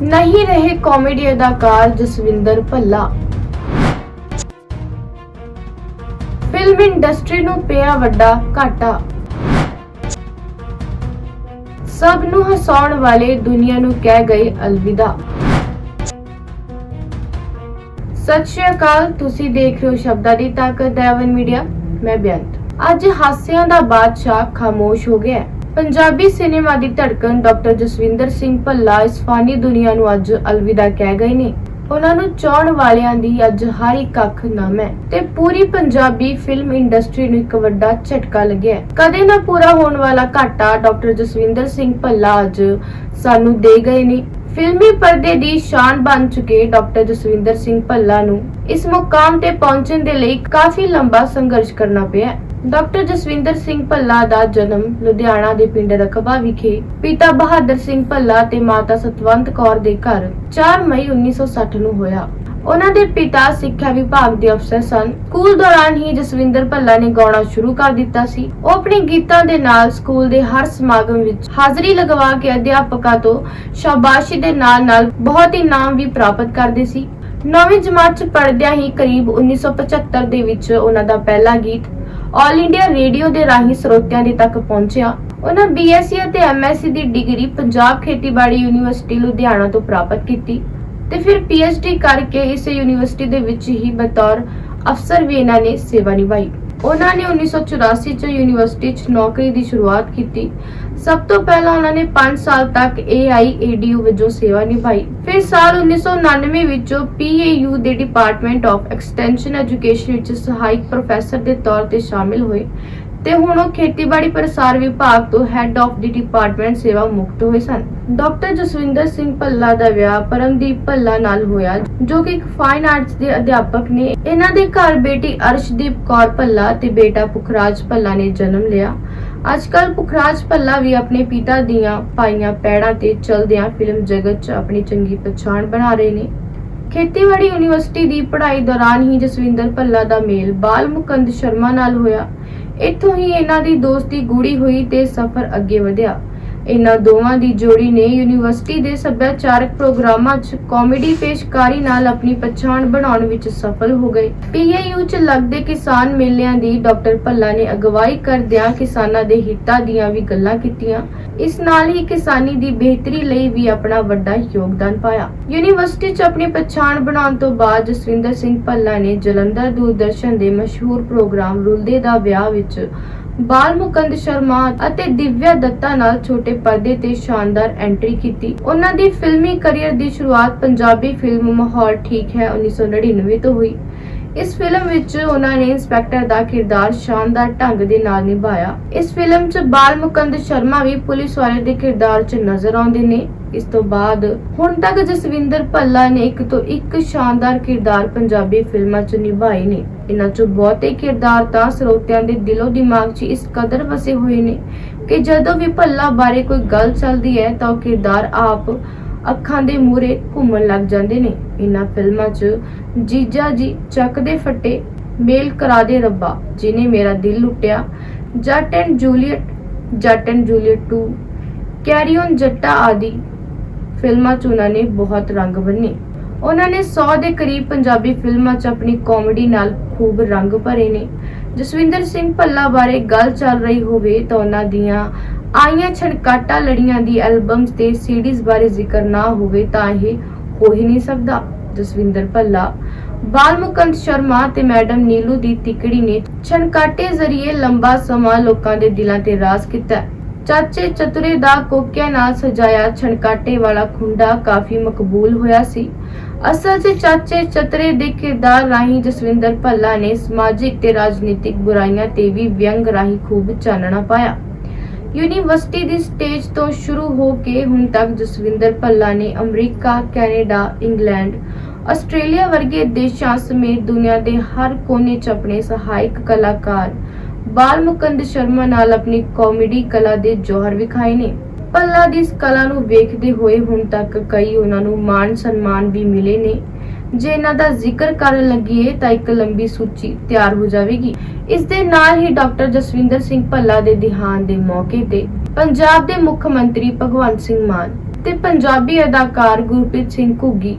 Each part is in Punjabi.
ਨਹੀਂ ਰਹੇ ਕਾਮੇਡੀ ਅਦਾਕਾਰ ਜਸਵਿੰਦਰ ਭੱਲਾ। ਫਿਲਮ ਇੰਡਸਟਰੀ ਨੂੰ ਪਿਆ ਵੱਡਾ ਘਾਟਾ। ਸਭ ਨੂੰ ਹਸਾਉਣ ਵਾਲੇ ਦੁਨੀਆ ਨੂੰ ਕਹਿ ਗਏ ਅਲਵਿਦਾ। ਸਤਿ ਸ਼੍ਰੀ ਅਕਾਲ, ਤੁਸੀਂ ਦੇਖ ਰਹੇ ਹੋ ਸ਼ਬਦਾਂ ਦੀ ਤਾਕਤ ਦੈਵਨ ਮੀਡੀਆ ਮੈਂ ਬੇਅੰਤ। ਅੱਜ ਹਾਸਿਆਂ ਦਾ ਬਾਦਸ਼ਾਹ ਖਾਮੋਸ਼ ਹੋ ਗਿਆ ਪੰਜਾਬੀ ਸਿਨੇਮਾ ਦੀ ਧੜਕਣ ਡਾਕਟਰ ਜਸਵਿੰਦਰ ਸਿੰਘ ਭੱਲਾ ਇਸ ਫਾਨੀ ਦੁਨੀਆ ਨੂੰ ਅੱਜ ਅਲਵਿਦਾ ਕਹਿ ਗਏ ਨੇ। ਉਹਨਾਂ ਨੂੰ ਚਾਹਣ ਵਾਲਿਆਂ ਦੀ ਅੱਜ ਹਰ ਇੱਕ ਅੱਖ ਨਮ ਹੈ ਤੇ ਪੂਰੀ ਪੰਜਾਬੀ ਫਿਲਮ ਇੰਡਸਟਰੀ ਨੂੰ ਇੱਕ ਵੱਡਾ ਝਟਕਾ ਲੱਗਿਆ ਕਦੇ ਨਾ ਪੂਰਾ ਹੋਣ ਵਾਲਾ ਘਾਟਾ ਡਾਕਟਰ ਜਸਵਿੰਦਰ ਸਿੰਘ ਭੱਲਾ ਅੱਜ ਸਾਨੂੰ ਦੇ ਗਏ ਨੇ। ਫਿਲਮੀ ਪਰਦੇ ਦੀ ਸ਼ਾਨ ਬਣ ਚੁੱਕੇ ਡਾਕਟਰ ਜਸਵਿੰਦਰ ਸਿੰਘ ਭੱਲਾ ਨੂੰ। ਇਸ ਮੁਕਾਮ ਤੇ ਪਹੁੰਚਣ ਦੇ ਲਈ ਕਾਫੀ ਲੰਬਾ ਸੰਘਰਸ਼ ਕਰਨਾ ਪਿਆ। ਡਾਕਟਰ ਜਸਵਿੰਦਰ ਸਿੰਘ ਭੱਲਾ ਦਾ ਜਨਮ ਲੁਧਿਆਣਾ ਦੇ ਪਿੰਡ ਰਖਬਾ ਵਿਖੇ। ਪਿਤਾ ਬਹਾਦਰ ਸਿੰਘ ਭੱਲਾ ਤੇ ਮਾਤਾ ਸਤਵੰਤ ਕੌਰ ਦੇ ਘਰ 4 ਮਈ 1960 ਨੂੰ ਹੋਇਆ। ਉਹਨਾਂ ਦੇ ਪਿਤਾ ਸਿੱਖਿਆ ਵਿਭਾਗ ਦੇ ਅਫਸਰ ਸਨ। ਸਕੂਲ ਦੌਰਾਨ ਹੀ ਜਸਵਿੰਦਰ ਭੱਲਾ ਨੇ ਗਾਉਣਾ ਸ਼ੁਰੂ ਕਰ ਦਿੱਤਾ ਸੀ। ਉਹ ਆਪਣੇ ਗੀਤਾਂ ਦੇ ਨਾਲ ਸਕੂਲ ਦੇ ਹਰ ਸਮਾਗਮ ਵਿੱਚ ਹਾਜ਼ਰੀ ਲਗਵਾ ਕੇ ਅਧਿਆਪਕਾਂ ਤੋਂ ਸ਼ਾਬਾਸ਼ੀ ਦੇ ਨਾਲ ਨਾਲ ਬਹੁਤ ਇਨਾਮ ਵੀ ਪ੍ਰਾਪਤ ਕਰਦੇ ਸੀ। ਨੌਵੀਂ ਜਮਾਤ ਚ ਪੜ੍ਹਦਿਆਂ ਹੀ ਕਰੀਬ 1975 ਦੇ ਵਿੱਚ ਉਹਨਾਂ ਦਾ ਪਹਿਲਾ ਗੀਤ ਆਲ ਇੰਡੀਆ ਰੇਡੀਓ ਦੇ ਰਾਹੀਂ ਸਰੋਤਿਆਂ ਦੇ ਤੱਕ ਪਹੁੰਚਿਆ। ਉਹਨਾਂ ਬੀਐਸਸੀ ਅਤੇ ਐਮਐਸਸੀ ਦੀ ਡਿਗਰੀ ਪੰਜਾਬ ਖੇਤੀਬਾੜੀ ਯੂਨੀਵਰਸਿਟੀ ਲੁਧਿਆਣਾ ਤੋਂ ਪ੍ਰਾਪਤ ਕੀਤੀ। ਤੇ ਫਿਰ ਪੀਐਚਡੀ ਕਰਕੇ ਇਸੇ ਯੂਨੀਵਰਸਿਟੀ ਦੇ ਵਿੱਚ ਹੀ ਬਤੌਰ ਅਫਸਰ ਵੀ ਇਹਨਾਂ ਨੇ ਸੇਵਾ ਨਿਭਾਈ। ਉਹਨਾਂ ਨੇ 1984 ਚ ਯੂਨੀਵਰਸਿਟੀ 'ਚ ਨੌਕਰੀ ਦੀ ਸ਼ੁਰੂਆਤ ਕੀਤੀ। ਸਭ ਤੋਂ ਪਹਿਲਾਂ ਉਹਨਾਂ ਨੇ 5 ਸਾਲ ਤੱਕ AIADU ਵਜੋਂ ਸੇਵਾ ਨਿਭਾਈ। ਫਿਰ ਸਾਲ 1999 ਵਿੱਚੋਂ PAU ਦੇ ਡਿਪਾਰਟਮੈਂਟ ਆਫ ਐਕਸਟੈਂਸ਼ਨ ਐਜੂਕੇਸ਼ਨ ਵਿੱਚ ਸਹਾਇਕ ਪ੍ਰੋਫੈਸਰ ਦੇ ਤੌਰ ਤੇ ਸ਼ਾਮਿਲ ਹੋਏ। ਤੇ ਹੁਣ ਉਹ ਖੇਤੀਬਾੜੀ ਪ੍ਰਸਾਰ ਵਿਭਾਗ ਤੋਂ ਹੈੱਡ ਆਫ ਦੀ ਡਿਪਾਰਟਮੈਂਟ ਸੇਵਾ ਮੁਕਤ ਹੋਏ ਸਨ। ਡਾਕਟਰ ਜਸਵਿੰਦਰ ਸਿੰਘ ਭੱਲਾ ਦਾ ਵਿਆਹ ਪਰਮਦੀਪ ਭੱਲਾ ਨਾਲ ਹੋਇਆ, ਜੋ ਕਿ ਇੱਕ ਫਾਈਨ ਆਰਟਸ ਦੇ ਅਧਿਆਪਕ ਨੇ। ਇਹਨਾਂ ਦੇ ਘਰ ਬੇਟੀ ਅਰਸ਼ਦੀਪ ਕੌਰ ਭੱਲਾ ਤੇ ਬੇਟਾ ਪੁਖਰਾਜ ਭੱਲਾ ਨੇ ਜਨਮ ਲਿਆ। ਅੱਜਕੱਲ ਪੁਖਰਾਜ ਭੱਲਾ ਵੀ ਆਪਣੇ ਪਿਤਾ ਦੀਆਂ ਪਾਈਆਂ ਪੈੜਾਂ ਤੇ ਚਲਦਿਆਂ ਫਿਲਮ ਜਗਤ 'ਚ ਆਪਣੀ ਚੰਗੀ ਪਛਾਣ ਬਣਾ ਰਹੇ ਨੇ। ਖੇਤੀਬਾੜੀ ਯੂਨੀਵਰਸਿਟੀ ਦੀ ਪੜ੍ਹਾਈ ਦੌਰਾਨ ਹੀ ਜਸਵਿੰਦਰ ਭੱਲਾ ਦਾ ਮੇਲ ਬਾਲ ਮੁਕੰਦ ਸ਼ਰਮਾ ਨਾਲ ਹੋਇਆ। ਇੱਥੋਂ ਹੀ ਇਹਨਾਂ ਦੀ ਦੋਸਤੀ ਗੂੜੀ ਹੋਈ ਤੇ ਸਫ਼ਰ ਅੱਗੇ ਵਧਿਆ। ਇਹਨਾਂ ਦੋਵਾਂ ਦੀ ਜੋੜੀ ਨੇ ਯੂਨੀਵਰਸਿਟੀ ਦੇ ਸੱਭਿਆਚਾਰਕ ਪ੍ਰੋਗਰਾਮਾਂ 'ਚ ਕਾਮੇਡੀ ਪੇਸ਼ਕਾਰੀ ਨਾਲ ਆਪਣੀ ਪਛਾਣ ਬਣਾਉਣ ਵਿੱਚ ਸਫਲ ਹੋ ਗਏ। ਪੀਏਯੂ 'ਚ ਲੱਗਦੇ ਕਿਸਾਨ ਮੇਲਿਆਂ ਦੀ ਡਾਕਟਰ ਭੱਲਾ ਨੇ ਅਗਵਾਈ ਕਰਦਿਆਂ ਕਿਸਾਨਾਂ ਦੇ ਹਿੱਤਾਂ ਦੀਆਂ ਵੀ ਗੱਲਾਂ ਕੀਤੀਆਂ। ਇਸ ਨਾਲ ਹੀ ਕਿਸਾਨੀ ਦੀ ਬਿਹਤਰੀ ਲਈ ਵੀ ਆਪਣਾ ਵੱਡਾ ਯੋਗਦਾਨ ਪਾਇਆ। ਯੂਨੀਵਰਸਿਟੀ 'ਚ ਆਪਣੀ ਪਛਾਣ ਬਣਾਉਣ ਤੋਂ ਬਾਅਦ ਜਸਵਿੰਦਰ ਸਿੰਘ ਭੱਲਾ ਨੇ ਜਲੰਧਰ ਦੂਰਦਰਸ਼ਨ ਦੇ ਮਸ਼ਹੂਰ ਪ੍ਰੋਗਰਾਮ ਰੁਲਦੇ ਦਾ ਵਿਆਹ ਵਿੱਚ ਬਾਲ ਮੁਕੰਦ ਸ਼ਰਮਾ ਅਤੇ ਦਿਵਿਆ ਦੱਤਾ ਨਾਲ ਛੋਟੇ ਪਰਦੇ ਤੇ ਸ਼ਾਨਦਾਰ ਐਂਟਰੀ ਕੀਤੀ। ਉਹਨਾਂ ਦੀ ਫਿਲਮੀ ਕੈਰੀਅਰ ਦੀ ਸ਼ੁਰੂਆਤ ਪੰਜਾਬੀ ਫਿਲਮ ਮਾਹੌਲ ਠੀਕ ਹੈ 1999 ਤੋਂ ਹੋਈ। ਇਸ ਫਿਲਮ ਵਿੱਚ ਉਹਨਾਂ ਨੇ ਇੰਸਪੈਕਟਰ ਦਾ ਕਿਰਦਾਰ ਸ਼ਾਨਦਾਰ ਢੰਗ ਦੇ ਨਾਲ ਨਿਭਾਇਆ। ਇਸ ਫਿਲਮ 'ਚ ਬਾਲ ਮੁਕੰਦ ਸ਼ਰਮਾ ਵੀ ਪੁਲਿਸ ਵਾਲੇ ਦੇ ਕਿਰਦਾਰ 'ਚ ਨਜ਼ਰ ਆਉਂਦੇ ਨੇ। ਇਸ ਤੋਂ ਬਾਅਦ ਹੁਣ ਤੱਕ ਜਸਵਿੰਦਰ ਭੱਲਾ ਨੇ ਇੱਕ ਤੋਂ ਇੱਕ ਸ਼ਾਨਦਾਰ ਕਿਰਦਾਰ ਪੰਜਾਬੀ ਫਿਲਮਾਂ 'ਚ ਨਿਭਾਏ ਨੇ। ਇਹਨਾਂ 'ਚੋਂ ਬਹੁਤੇ ਕਿਰਦਾਰ ਤਾਂ ਸਰੋਤਿਆਂ ਦੇ ਦਿਲੋਂ ਦਿਮਾਗ 'ਚ ਇਸ ਕਦਰ ਵਸੇ ਹੋਏ ਨੇ। ਕਿ ਜਦੋਂ ਵੀ ਭੱਲਾ ਬਾਰੇ ਕੋਈ ਗੱਲ ਚੱਲਦੀ ਹੈ ਤਾਂ ਉਹ ਕਿਰਦਾਰ ਆਪ ਅੱਖਾਂ ਦੇ ਮੂਹਰੇ ਘੁੰਮਣ ਲੱਗ ਜਾਂਦੇ ਨੇ। ਇਹਨਾਂ ਫਿਲਮਾਂ 'ਚ ਜੀਜਾ ਜੀ ਚੱਕ ਦੇ ਫੱਟੇ ਮੇਲ ਕਰਾ ਦੇ ਰੱਬਾ, ਜਿਨੇ ਮੇਰਾ ਦਿਲ ਲੁੱਟਿਆ। Jatt and Juliet, Jatt and Juliet 2 Carry Jatta ਆਦਿ ਫਿਲਮਾਂ 'ਚ ਉਹਨਾਂ ਨੇ ਬਹੁਤ ਰੰਗ ਬੰਨੇ। ਉਹਨਾਂ ਨੇ 100 ਦੇ ਕਰੀਬ ਪੰਜਾਬੀ ਫਿਲਮਾਂ 'ਚ ਆਪਣੀ ਕਾਮੇਡੀ ਨਾਲ ਖੂਬ ਰੰਗ ਭਰੇ ਨੇ। ਜਸਵਿੰਦਰ ਸਿੰਘ ਭੱਲਾ ਬਾਰੇ ਗੱਲ ਚੱਲ ਰਹੀ ਹੋਵੇ ਤਾਂ ਉਹਨਾਂ ਦੀਆਂ ਆਈਆਂ ਛਣਕਾਟਾ ਲੜੀਆਂ ਦੀ ਐਲਬਮਸ ਤੇ ਸੀਡੀਜ਼ ਬਾਰੇ ਜ਼ਿਕਰ ਨਾ ਹੋਵੇ ਤਾਂ ਇਹ ਹੋ ਹੀ ਨਹੀਂ ਸਕਦਾ। ਜਸਵਿੰਦਰ ਭੱਲਾ ਬਾਲ ਮੁਕੰਦ ਸ਼ਰਮਾ ਤੇ ਮੈਡਮ ਨੀਲੂ ਦੀ ਤਿਕੜੀ ਨੇ ਛਣਕਾਟੇ ਜ਼ਰੀਏ ਲੰਬਾ ਸਮਾਂ ਲੋਕਾਂ ਦੇ ਦਿਲਾਂ ਤੇ ਰਾਜ ਕੀਤਾ। ਚਾਚੇ ਚਤੁਰੇ ਦਾ ਕੋਕਿਆਂ ਨਾਲ ਸਜਾਇਆ ਛਣਕਾਟੇ ਵਾਲਾ ਖੁੰਡਾ ਕਾਫੀ ਮਕਬੂਲ ਹੋਇਆ ਸੀ। ਅਸਲ 'ਚ ਚਾਚੇ ਚਤਰੇ ਦੇ ਕਿਰਦਾਰ ਰਾਹੀਂ ਜਸਵਿੰਦਰ ਭੱਲਾ ਨੇ ਸਮਾਜਿਕ ਤੇ ਰਾਜਨੀਤਿਕ ਬੁਰਾਈਆਂ ਤੇ ਵੀ ਵਿਅੰਗ ਰਾਹੀਂ ਖੂਬ ਚਾਨਣਾ ਪਾਇਆ। ਯੂਨੀਵਰਸਿਟੀ ਦੀ ਸਟੇਜ ਤੋਂ ਸ਼ੁਰੂ ਹੋ ਕੇ ਹੁਣ ਤੱਕ ਜਸਵਿੰਦਰ ਭੱਲਾ ਨੇ ਅਮਰੀਕਾ, ਕੈਨੇਡਾ, ਇੰਗਲੈਂਡ, ਆਸਟ੍ਰੇਲੀਆ ਵਰਗੇ ਦੇਸ਼ਾਂ ਸਮੇਤ ਦੁਨੀਆ ਦੇ ਹਰ ਕੋਨੇ 'ਚ ਆਪਣੇ ਸਹਾਇਕ ਕਲਾਕਾਰ ਬਾਲ ਮੁਕੰਦ ਸ਼ਰਮਾ ਨਾਲ ਆਪਣੀ ਕਾਮੇਡੀ ਕਲਾ ਦੇ ਜੋਹਰ ਵਿਖਾਏ ਨੇ। ਭੱਲਾ ਦੀ ਇਸ ਕਲਾ ਨੂੰ ਵੇਖਦੇ ਹੋਏ ਹੁਣ ਤੱਕ ਕਈ ਉਹਨਾਂ ਨੂੰ ਮਾਣ ਸਨਮਾਨ ਵੀ ਮਿਲੇ ਨੇ। ਜੇ ਇਹਨਾਂ ਦਾ ਜ਼ਿਕਰ ਕਰਨ ਲੱਗੀਏ ਤਾਂ ਇੱਕ ਲੰਬੀ ਸੂਚੀ ਤਿਆਰ ਹੋ ਜਾਵੇਗੀ। ਇਸ ਦੇ ਨਾਲ ਹੀ ਡਾਕਟਰ ਜਸਵਿੰਦਰ ਸਿੰਘ ਭੱਲਾ ਦੇ ਦਿਹਾਂਤ ਦੇ ਮੌਕੇ ਤੇ ਪੰਜਾਬ ਦੇ ਮੁੱਖ ਮੰਤਰੀ ਭਗਵੰਤ ਸਿੰਘ ਮਾਨ ਤੇ ਪੰਜਾਬੀ ਅਦਾਕਾਰ ਗੁਰਪ੍ਰੀਤ ਸਿੰਘ ਘੁੱਗੀ,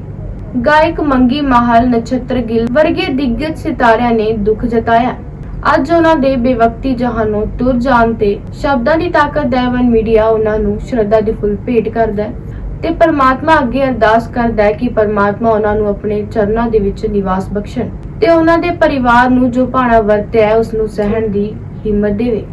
ਗਾਇਕ ਮੰਗੀ ਮਾਹਲ, ਨਛੱਤਰ ਗਿੱਲ ਵਰਗੇ ਦਿੱਗਜ ਸਿਤਾਰਿਆਂ ਨੇ ਦੁੱਖ ਜਤਾਇਆ। ਅੱਜ ਉਹਨਾਂ ਦੇ ਬੇਵਕਤੀ ਜਹਾਨੋਂ ਤੁਰ ਜਾਣ ਤੇ ਸ਼ਬਦਾਂ ਦੀ ਤਾਕਤ ਦਾ ਐਵਨ ਮੀਡੀਆ ਉਹਨਾਂ ਨੂੰ ਸ਼ਰਧਾ ਦੇ ਫੁੱਲ ਭੇਟ ਕਰਦਾ ਹੈ ਤੇ ਪਰਮਾਤਮਾ ਅੱਗੇ ਅਰਦਾਸ ਕਰਦਾ ਹੈ ਕਿ ਪਰਮਾਤਮਾ ਉਹਨਾਂ ਨੂੰ ਆਪਣੇ ਚਰਨਾਂ ਦੇ ਵਿੱਚ ਨਿਵਾਸ ਬਖਸ਼ਣ ਤੇ ਉਹਨਾਂ ਦੇ ਪਰਿਵਾਰ ਨੂੰ ਜੋ ਭਾਣਾ ਵਰਤਿਆ ਹੈ ਉਸ ਨੂੰ ਸਹਿਣ ਦੀ ਹਿੰਮਤ ਦੇਵੇ।